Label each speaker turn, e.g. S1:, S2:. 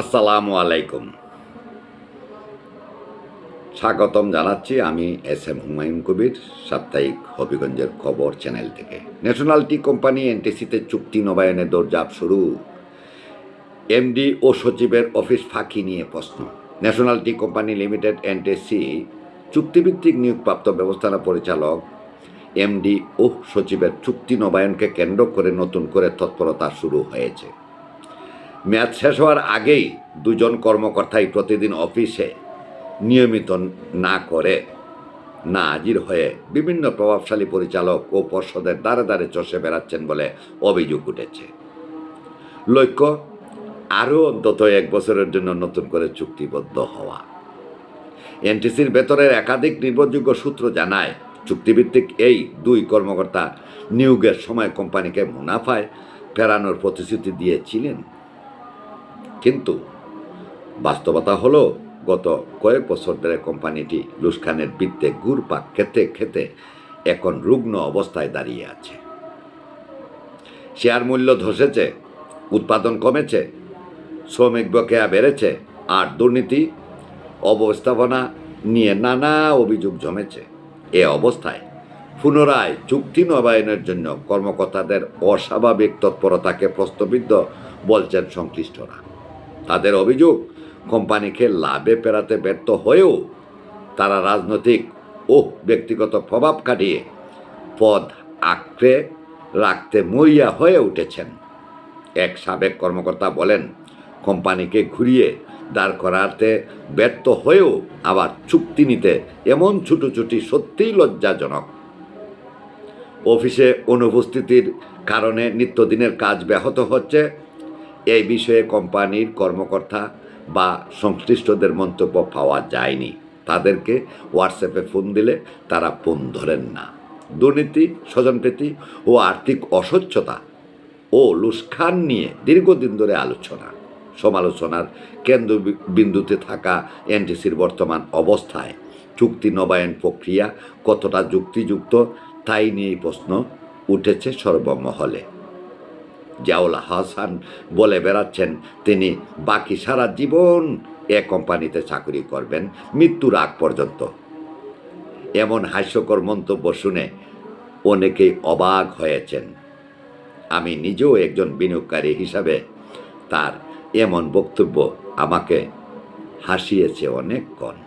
S1: আসসালামু আলাইকুম। স্বাগতম জানাচ্ছি আমি এস এম হুমায়ুন কবির, সাপ্তাহিক হবিগঞ্জের খবর চ্যানেল থেকে। ন্যাশনাল টি কোম্পানি এনটিসিতে চুক্তি নবায়নের দৌড়ঝাঁপ শুরু। এমডি ও সচিবের অফিস ফাঁকি নিয়ে প্রশ্ন। National tea company limited NTC চুক্তিভিত্তিক নিয়োগপ্রাপ্ত ব্যবস্থাপনা পরিচালক এমডি ও সচিবের চুক্তি নবায়নকে কেন্দ্র করে নতুন করে তৎপরতা শুরু হয়েছে। মেয়াদ শেষ হওয়ার আগেই দুজন কর্মকর্তাই প্রতিদিন অফিসে নিয়মিত না করে, না হাজির হয়ে বিভিন্ন প্রভাবশালী পরিচালক ও পর্ষদের দ্বারে দ্বারে চষে বেড়াচ্ছেন বলে অভিযোগ উঠেছে। লক্ষ্য, আরও অন্তত এক বছরের জন্য নতুন করে চুক্তিবদ্ধ হওয়া। এনটিসির ভেতরের একাধিক নির্ভরযোগ্য সূত্র জানায়, চুক্তিভিত্তিক এই দুই কর্মকর্তা নিয়োগের সময় কোম্পানিকে মুনাফায় ফেরানোর প্রতিশ্রুতি দিয়েছিলেন। কিন্তু বাস্তবতা হলো, গত কয়েক বছর ধরে কোম্পানিটি লুসখানের বৃত্তে গুড়পাক খেতে খেতে এখন রুগ্ন অবস্থায় দাঁড়িয়ে আছে। শেয়ার মূল্য ধসেছে, উৎপাদন কমেছে, শ্রমিক বকেয়া বেড়েছে, আর দুর্নীতি, অবস্থাপনা নিয়ে নানা অভিযোগ জমেছে। এ অবস্থায় পুনরায় চুক্তি নবায়নের জন্য কর্মকর্তাদের অস্বাভাবিক তৎপরতাকে প্রশ্নবিদ্ধ বলছেন সংশ্লিষ্টরা। তাদের অভিযোগ, কোম্পানিকে লাভে পেরাতে ব্যর্থ হয়েও তারা রাজনৈতিক ও ব্যক্তিগত প্রভাব কাটিয়ে পদ আঁকড়ে রাখতে মরিয়া হয়ে উঠেছেন। এক সাবেক কর্মকর্তা বলেন, কোম্পানিকে ঘুরিয়ে দাঁড় করাতে ব্যর্থ হয়েও আবার চুক্তি নিতে এমন ছুটোছুটি সত্যিই লজ্জাজনক। অফিসে অনুপস্থিতির কারণে নিত্যদিনের কাজ ব্যাহত হচ্ছে এই বিষয়ে কোম্পানির কর্মকর্তা বা সংশ্লিষ্টদের মন্তব্য পাওয়া যায়নি। তাদেরকে হোয়াটসঅ্যাপে ফোন দিলে তারা ফোন ধরেন না। দুর্নীতি, স্বজনপ্রীতি ও আর্থিক অস্বচ্ছতা ও লুসখান নিয়ে দীর্ঘদিন ধরে আলোচনা। সমালোচনার কেন্দ্রবিন্দুতে থাকা এনটিসির বর্তমান অবস্থায় চুক্তি নবায়ন প্রক্রিয়া কতটা যুক্তিযুক্ত তাই নিয়েই প্রশ্ন উঠেছে সর্বমহলে। জাউল হাসান বলে বেড়াচ্ছেন, তিনি বাকি সারা জীবন এ কোম্পানিতে চাকরি করবেন, মৃত্যুর আগ পর্যন্ত। এমন হাস্যকর মন্তব্য শুনে অনেকেই অবাক হয়েছেন। আমি নিজেও একজন বিনিয়োগকারী হিসাবে তার এমন বক্তব্য আমাকে হাসিয়েছে অনেকক্ষণ।